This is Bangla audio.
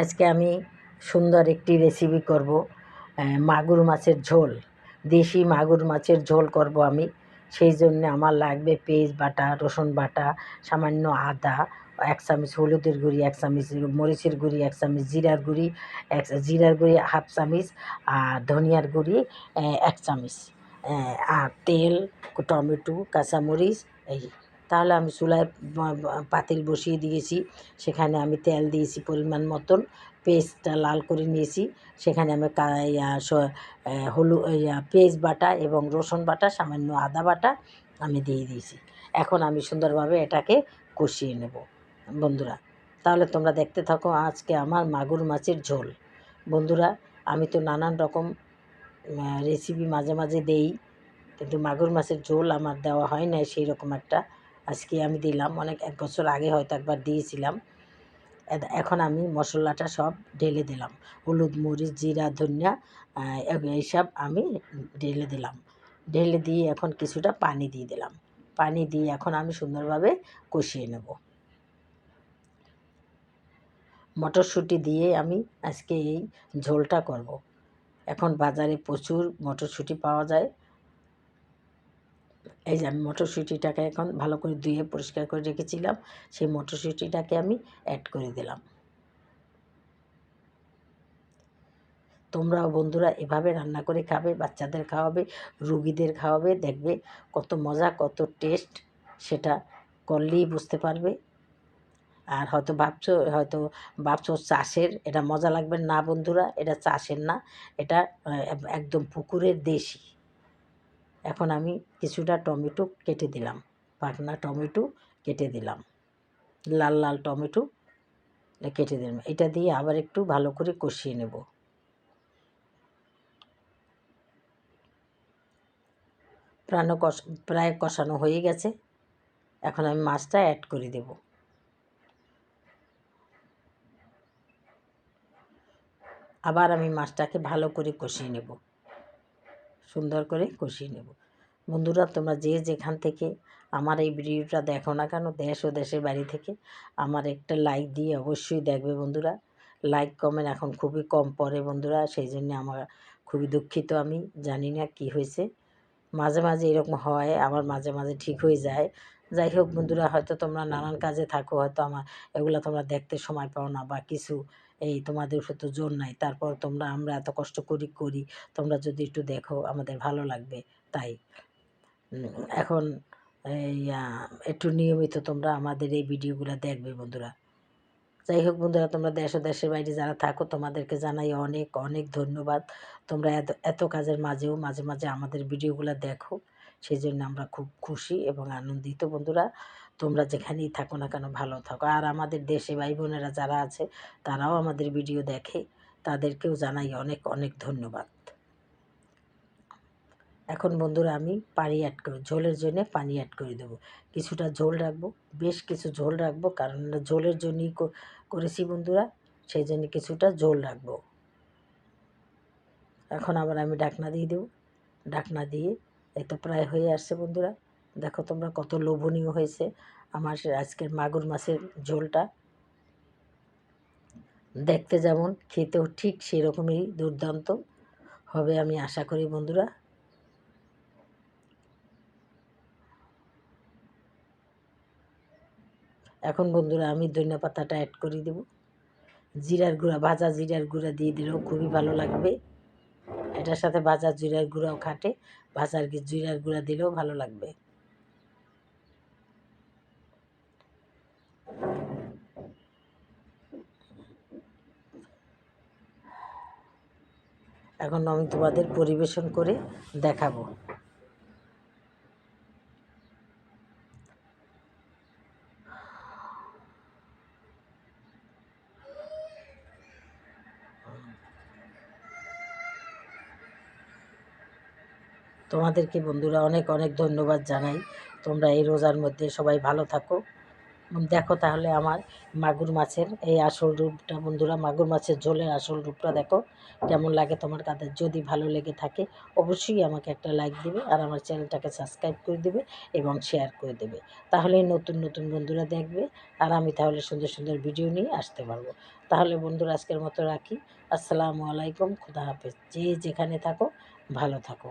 আজকে আমি সুন্দর একটি রেসিপি করব মাগুর মাছের ঝোল, দেশি মাগুর মাছের ঝোল করব আমি। সেই জন্য আমার লাগবে পেঁয়াজ বাটা, রসুন বাটা, সামান্য আদা, এক চামচ হলুদের গুঁড়ি, এক চামচ মরিচের গুঁড়ি, এক চামচ জিরার গুঁড়ি, এক জিরার গুঁড়ি হাফ চামচ, আর ধনিয়ার গুঁড়ি এক চামচ। আর তেল, টমেটো, কাঁচামরিচ, এই তাহলে আমি চুলায় পাতিল বসিয়ে দিয়েছি। সেখানে আমি তেল দিয়েছি পরিমাণ মতন। পেস্টটা লাল করে নিয়েছি। সেখানে আমি হলু পেঁয়াজ বাটা এবং রসুন বাটা, সামান্য আদা বাটা আমি দিয়ে দিয়েছি। এখন আমি সুন্দরভাবে এটাকে কষিয়ে নেব। বন্ধুরা, তাহলে তোমরা দেখতে থাকো আজকে আমার মাগুর মাছের ঝোল। বন্ধুরা, আমি তো নানান রকম রেসিপি মাঝে মাঝে দেই, কিন্তু মাগুর মাছের ঝোল আমার দেওয়া হয় না সেই রকম একটা আজকে আমি দিলাম, অনেক এক বছর আগে হয়তো একবার দিয়েছিলাম। এখন আমি মশলাটা সব ঢেলে দিলাম। হলুদ, মরিচ, জিরা, ধনিয়া এইসব আমি ঢেলে দিলাম। ঢেলে দিয়ে এখন কিছুটা পানি দিয়ে দিলাম। পানি দিয়ে এখন আমি সুন্দরভাবে কষিয়ে নেব। মটরশুঁটি দিয়ে আমি আজকে এই ঝোলটা করব। এখন বাজারে প্রচুর মটরশুঁটি পাওয়া যায়। এই যে আমি মটরশুঁটিটাকে এখন ভালো করে ধুয়ে পরিষ্কার করে রেখেছিলাম, সেই মটরশুঁটিটাকে আমি অ্যাড করে দিলাম। তোমরাও বন্ধুরা এভাবে রান্না করে খাবে, বাচ্চাদের খাওয়াবে, রুগীদের খাওয়াবে, দেখবে কত মজা, কত টেস্ট সেটা করলেই বুঝতে পারবে। আর হয়তো ভাবছ হয়তো ভাবছ চাষের, এটা মজা লাগবে না বন্ধুরা, এটা চাষের না, এটা একদম পুকুরের দেশি। এখন আমি কিছুটা টমেটো কেটে দিলাম পাকনা টমেটো কেটে দিলাম, লাল লাল টমেটো কেটে দিলাম। এটা দিয়ে আবার একটু ভালো করে কষিয়ে নেব। প্রাণ কষ, প্রায় কষানো হয়ে গেছে। এখন আমি মাছটা অ্যাড করে দেব। আবার আমি মাছটাকে ভালো করে কষিয়ে নেব। সুন্দর করে কষিয়ে নেব। বন্ধুরা, তোমরা যে যেখান থেকে আমার এই ভিডিওটা দেখো না কেন, দেশ ও দেশের বাড়ি থেকে আমার একটা লাইক দিয়ে অবশ্যই দেখবে বন্ধুরা। লাইক কমেন্ট এখন খুবই কম পড়ে বন্ধুরা, সেই জন্য আমার খুবই দুঃখিত আমি জানি না কি হয়েছে। মাঝে মাঝে এরকম হয়, আবার মাঝে মাঝে ঠিক হয়ে যায়। যাই হোক বন্ধুরা, হয়তো তোমরা নানান কাজে থাকো, হয়তো আমার এগুলো তোমরা দেখতে সময় পাও না বা কিছু এই তোমাদের উপর তো জোর নাই। তারপর তোমরা, আমরা এত কষ্ট করি করি, তোমরা যদি একটু দেখো, আমাদের ভালো লাগবে। তাই এখন একটু নিয়মিত তোমরা আমাদের এই ভিডিওগুলো দেখবে বন্ধুরা। যাই হোক বন্ধুরা, তোমরা দেশ দেশের বাইরে যারা থাকো, তোমাদেরকে জানাই অনেক অনেক ধন্যবাদ। তোমরা এত এত কাজের মাঝেও মাঝে মাঝে আমাদের ভিডিওগুলো দেখো। সেই জন্য আমরা খুব খুশি এবং আনন্দিত। বন্ধুরা, তোমরা যেখানেই থাকো না কেন ভালো থাকো। আর আমাদের দেশে ভাই বোনেরা যারা আছে, তারাও আমাদের ভিডিও দেখে, তাদেরকেও জানাই অনেক অনেক ধন্যবাদ। এখন বন্ধুরা, আমি পানি অ্যাড করি, ঝোলের জন্য পানি অ্যাড করে দেবো। কিছুটা ঝোল রাখব, বেশ কিছু ঝোল রাখব, কারণ ঝোলের জন্যই করেছি বন্ধুরা, সেই জন্য কিছুটা ঝোল রাখব। এখন আবার আমি ঢাকনা দিয়ে দেবো। ঢাকনা দিয়ে এই তো প্রায় হয়ে আসছে বন্ধুরা। দেখো তোমরা কত লোভনীয় হয়েছে আমার আজকের মাগুর মাছের ঝোলটা। দেখতে যেমন, খেতেও ঠিক সেরকমই দুর্দান্ত। হবে আমি আশা করি বন্ধুরা। এখন বন্ধুরা আমি ধনিয়া পাতাটা অ্যাড করে দেব। জিরার গুঁড়া, ভাজা জিরার গুঁড়া দিয়ে দিলেও খুবই ভালো লাগবে। এটার সাথে বাজার জিরার গুঁড়াও খাটে। বাজার জিরার গুঁড়া দিলেও ভালো লাগবে। এখন আমি তোমাদের পরিবেশন করে দেখাবো। তোমাদেরকে বন্ধুরা অনেক অনেক ধন্যবাদ জানাই। তোমরা এই রোজার মধ্যে সবাই ভালো থাকো। দেখো তাহলে আমার মাগুর মাছের এই আসল রূপটা। বন্ধুরা, মাগুর মাছের ঝোলের আসল রূপটা দেখো। কেমন লাগে তোমার কাছে যদি ভালো লেগে থাকে, অবশ্যই আমাকে একটা লাইক দিবে আর আমার চ্যানেলটাকে সাবস্ক্রাইব করে দেবে এবং শেয়ার করে দেবে। তাহলেই নতুন নতুন বন্ধুরা দেখবে আর আমি তাহলে সুন্দর সুন্দর ভিডিও নিয়ে আসতে পারব। তাহলে বন্ধুরা, আজকের মতো রাখি। আসসালামু আলাইকুম। খুদা হাফেজ। যে যেখানে থাকো, ভালো থাকো।